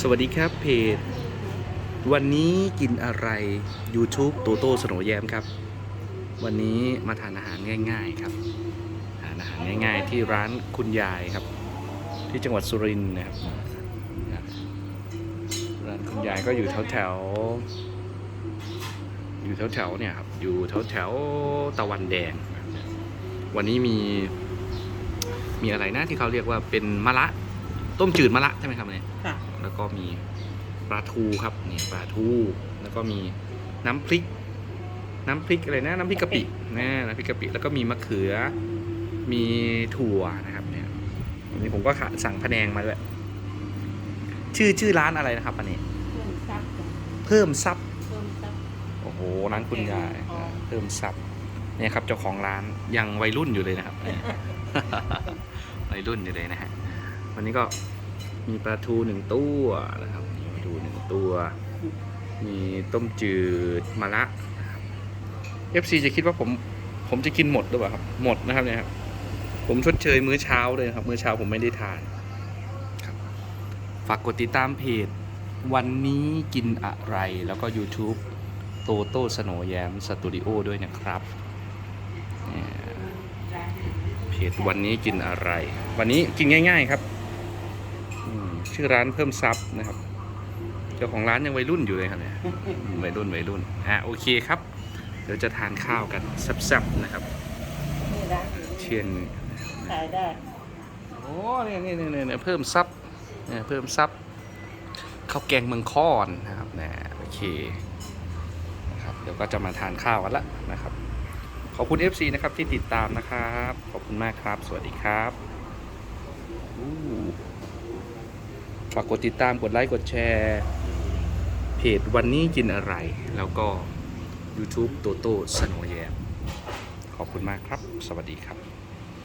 สวัสดีครับเพจ วันนี้กินอะไร YouTube โตโต้สโนแยมครับ วันนี้มาทานอาหารง่าย ๆครับทานอาหารง่าย ๆ ที่ร้านคุณยายครับ ที่จังหวัดสุรินทร์นะครับร้านคุณยายก็อยู่แถวๆอยู่แถวๆเนี่ยครับอยู่แถวๆตะวันแดง วันนี้มีมีอะไรนะที่เขาเรียกว่าเป็นมะระต้มจืดมะระใช่ไหมครับเนี่ยค่ะ แล้วก็มีปลาทูครับนี่ปลาทู แล้วก็มีน้ำพริก น้ำพริกอะไรนะน้ำพริกกะปินะน้ำพริกกะปิแล้วก็มีมะเขือ มีถั่วนะครับเนี่ยวันนี้ผมก็สั่งพะแนงมาด้วยชื่อชื่อร้านอะไรนะครับอันนี้ เพิ่มซับจ้ะเพิ่มซับเพิ่มซับโอ้โหร้านคุณยายอ๋อเพิ่มซับเนี่ยครับเจ้าของร้านยังวัยรุ่นอยู่เลยนะครับเนี่ยวัยรุ่นอยู่เลยนะฮะวันนี้ก็ มีปลาทูหนึ่งตัวนะครับมีปลาทูหนึ่งตัว มีต้มจืดมะระนะครับ FC จะคิดว่าผมผมจะกินหมดหรือเปล่าครับหมดนะครับเนี่ยครับผมชดเชยมื้อเช้าเลยครับ มื้อเช้าผมไม่ได้ทานครับฝากกดติดตามเพจ วันนี้กินอะไรแล้วก็ YouTube โตโต้สโนแยมสตูดิโอด้วยนะครับเพจวันนี้กินอะไร วันนี้กินง่าย ๆ ครับ ชื่อร้านเพิ่มซับนะครับ เจ้าของร้านยังวัยรุ่นอยู่เลยครับเนี่ยอืมวัยรุ่นวัยรุ่นอะโอเคครับ เดี๋ยวจะทานข้าวกันแซ่บๆนะครับนี่ร้านเที่ยงขายได้โอ้เนี่ยเนี่ยเนี่ยเนี่ยเพิ่มซับเนี่ยเพิ่มซับข้าวแกงเมืองค้อนนะครับนะโอเคนะครับเดี๋ยวก็จะมาทานข้าวกันละนะครับ ขอบคุณ FC นะครับที่ติดตามนะครับ ขอบคุณมากครับ สวัสดีครับอู้ ฝากกดติดตามกดไลค์กดแชร์เพจวันนี้กินอะไร แล้วก็ YouTube โตโต้สโนแยมขอบคุณมากครับ สวัสดีครับ